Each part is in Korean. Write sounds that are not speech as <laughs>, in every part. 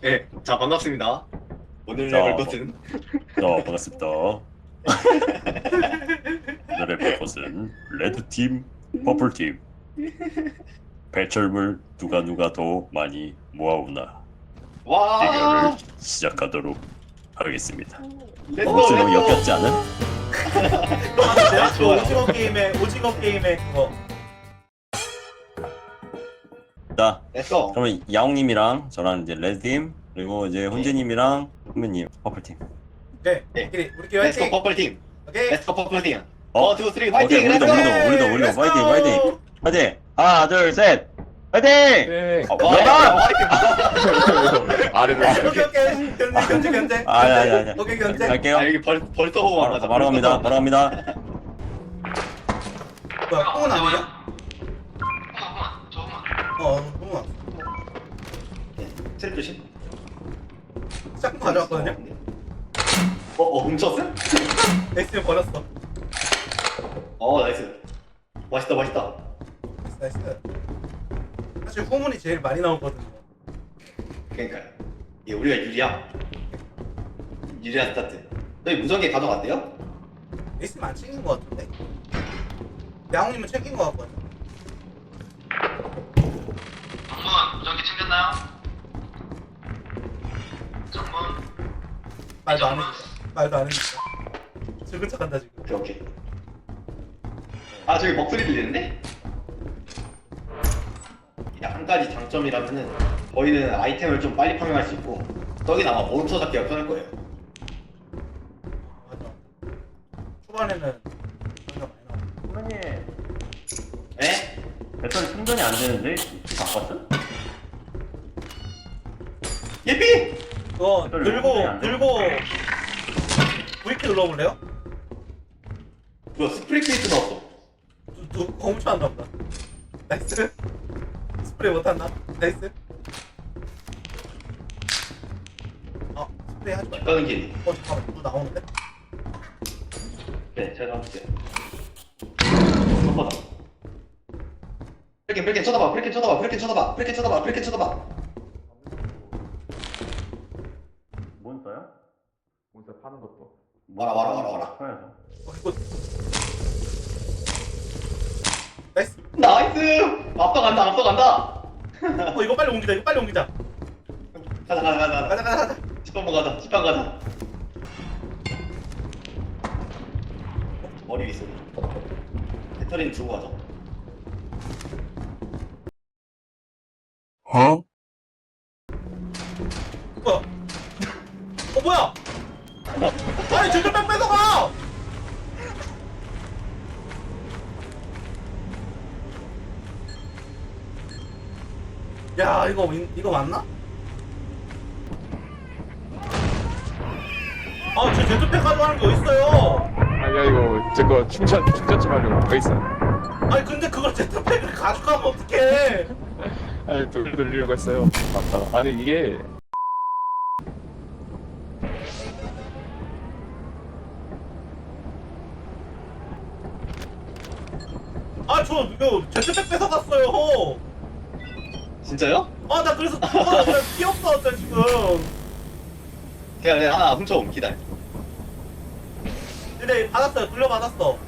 네, 자 반갑습니다. 오늘 자, 해볼 것은 자, 반갑습니다. 오늘 해볼 것은 레드팀, 퍼플팀. 배철물 누가 누가 더 많이 모아오나 와 대결을 시작하도록 하겠습니다. 렛츠고. 역겹지 않은? 오징어 게임에 오징어 게임에 그거 자, 렛츠고. 그러면 야옹님이랑 저랑 이제 레드팀 그리고 이제 훈제님이랑 훈배님 퍼플팀. 네 네. 우리끼리 우리끼리 렛츠고 화이팅 퍼플 팀. 오케이 렛츠고 퍼플 팀. 어? 원, 투, 쓰리, 파이팅! 오케이, 우리도, 렛츠고! 우리도, 우리도, 우리도, Let's 파이팅! 파이팅. 화이팅! 하나, 둘, 셋! 화이팅! 네. 어, 와, 뭐야? 화이팅! 아래로 오케이 오케이 견제 견제 견제 아니, 아니, 아니. 오케이 견제 갈게요. 아, 여기 벌, 벌써 안 바로. 바로 갑니다. 바로 갑니다. 뭐야 뽕은 아니에 요? 어 왔어 트랩 조심. 짝꿍 가져왔거든요? 어, 어, 훔쳤어? 엑스면 <laughs> 버렸어 어, 나이스. 맛있다, 맛있다. 나이스 나이스 사실 후문이 제일 많이 나오거든요 그러니까요. 이게 우리가 유리야. 유리한 스타트. 저희 무전기 가져갔대요? 엑스면 안 챙긴 거 같은데 양호님은 챙긴 거 같거든요 무전기 챙겼나요? 정문 말도 안 해주니까 말도 안 해주니까 즐근 척한다 지금 오케이, 오케이. 아, 저기 목소리 들리는데? 한 가지 장점이라면은 저희는 아이템을 좀 빨리 파밍할 수 있고 떡이 아마 몬스터 잡기가 편할 거예요. 맞아 초반에는 많이 나오고 훈배님, 에? 배터리 충전이 안 되는데? 키 바꿨어? 예삐! 배터리 들고. 들고 V키 눌러볼래요? 뭐야 스프레이 케이스 나왔어. 누, 누 공초 한다 보다 나이스 스프레이 못한다 나이스 아 스프레이 하지 말어 가는 길. 잠깐만 누 나오는데? 네, 제가 해볼게요. 한번더 브레이킹, 브레이킹 쳐다봐, 브레이킹 쳐다봐, 브레이킹 쳐다봐, 브레이킹 쳐다봐, 브레이킹 쳐다봐. 몬스터요? 몬스터 파는 것도 와라, 와라, 와라, 와라. 나이스 나이스! 앞서간다, 앞서간다! 어 이거 빨리 옮기자 이거 빨리 옮기자 가자, 가자, 가자, 가자. 가자 가자 10번 가자, 10번 가자. 머리 위 소리. 배터리는 주고 가자. 어? 아니 뺑 뺏어가! 야 이거 인- 이거 맞나? 아저 제트팩 가져가는 게 어딨어요. 아니야 이거 제거 충전 충전 좀 하려고 거 있어. 아니 근데 그걸 제트팩을 가져가면 어떡해? 아니 또 돌리려고 했어요. 맞다 아니 이게 아저 이거 제트팩 뺏어갔어요 진짜요? 아 나 그래서 그거 그냥 피 없어졌어 지금 그냥 그냥 하나 훔쳐옴, 기다려. 근데 받았어요 돌려 받았어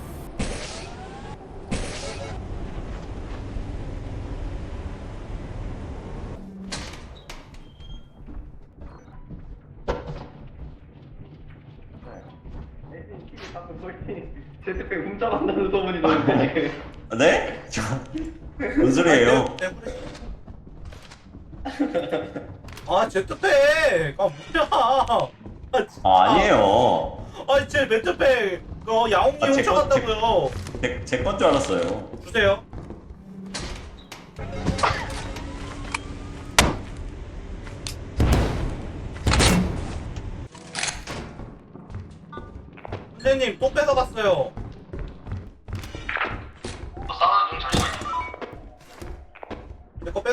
제트팩 훔쳐간다는 소문이 나는데 네? 저, 뭔 소리예요? 네, 아 제트팩 아 뭐야 아, 진짜. 아, 아니에요. 아니 제 제트팩 그거 야옹이 아, 제 거- 훔쳐갔다고요 제, 제 건 줄 알았어요. 주세요 선생님 또 뺏어갔어요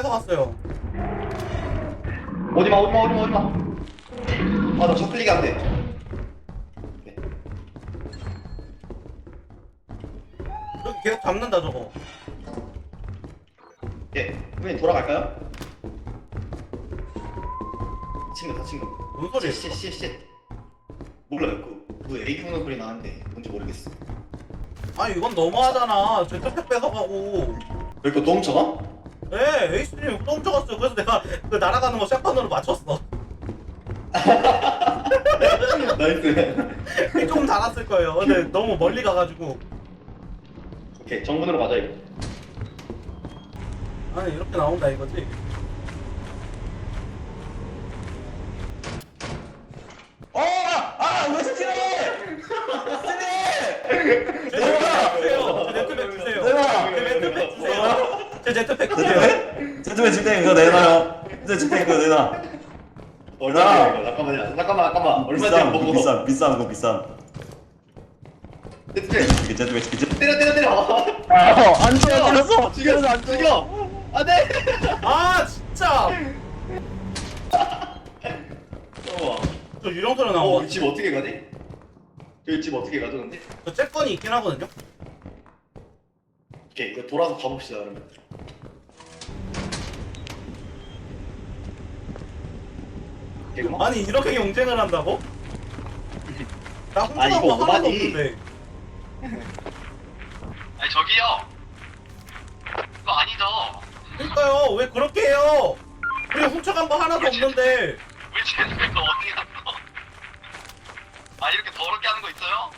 뺏어 갔어요 오지마, 오지마, 오지마, 오지마. 아, 나 저클릭이 안 돼. 네. 여기 계속 잡는다 저거 예, 선생님 돌아갈까요? 친구 다 친구. 뭔 소리야? 씨씨씨 몰라요. 그, 그 애기 우는 소리 나는데 뭔지 모르겠어. 아니 이건 너무하잖아. 제트팩 뺏어 가고. 그러니까 또 훔쳐가? 네, 에이스님 또 훔쳐갔어요. 그래서 내가 그 날아가는 거 샷건으로 맞췄어. <laughs> 나이스. <laughs> 좀 달았을 거예요. 근데 너무 멀리 가가지고. 오케이 정문으로 가자 이거. 아니 이렇게 나온다 이거지. 어! 아! 왜 스티네! 제 제트팩 주세요. 제 제트팩 주세요. 제 제트팩 주세요. 제트맨 줄때 그거 내놔요. 제트맨 그거 내놔. 이거? 잠깐만 잠깐만 잠깐만. 얼마지 비싼 먹어? 거 비싼 비싼 거 비싼. 됐지? 이게 제트맨? 때려 때려 때려. 아안 때렸어 죽여 안 죽여. 안 돼. 아 진짜. 어. 저 유령소리 거. 어, 집 어떻게 가지? 저기 집 어떻게 가죠, 근데? 저 쬐건이 있긴 하거든요. 오케이, 이거 돌아서 가봅시다, 그러면. 그만. 아니 이렇게 경쟁을 한다고? 나 아니, 훔쳐간 이거 거 하나도. 없는데. 아니 저기요. 그거 아니죠. 그러니까요 왜 그렇게 해요? 우리 훔쳐간 거 하나도 없는데. 왜 제트백을 어디 갔어? 아 이렇게 더럽게 하는 거 있어요?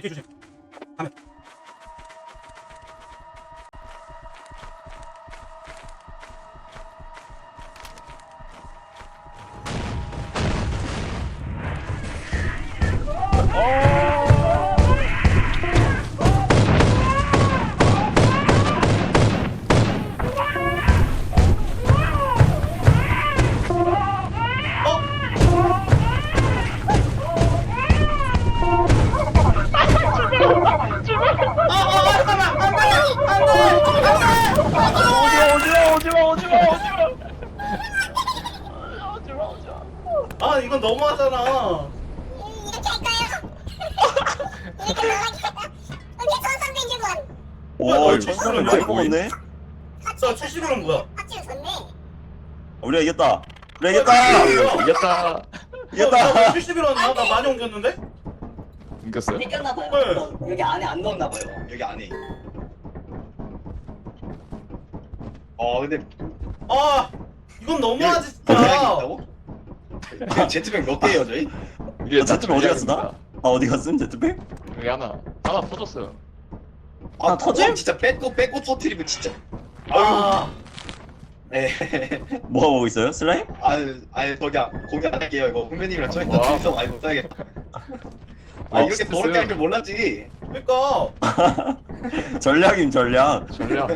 조심. 가면. 너무하잖아. 이렇게 할까요? 이렇게 넘어갈까요? 오케이, 저 360원. 오, 어, 천사를 이거 많이 먹었네. 저 70원은 뭐야? 확실히 좋네. 우리가 이겼다. 우리가 이겼다. 이겼다 이겼다. 70원이야? 나 많이 옮겼는데? 이겼어요? 뺏겼나 봐요. 네. 여기 안에 안 넣었나 봐요. 여기 안에. 어, 근데. 아 이건 너무하지 진짜. 있다고? <laughs> 제- 제트백 몇 개예요, 저희? 이게 아, 제트맨 어디 갔어 나? 아 어디 갔음 제트맨? 여기 하나 하나 터졌어요 아, 터짐? 어, 진짜 뺏고 뺏고 터트리면 진짜. 아 네. <laughs> 뭐가 보고 있어요? 슬라임? 아유, 아유, 저기 공개할게요. 이거 후배님이랑 저희 와. 둘이서 많이 못하겠다. 아, 어, 이렇게. 더럽게 할 줄 몰랐지. 그러니까 <laughs> 전략임 전략. 전략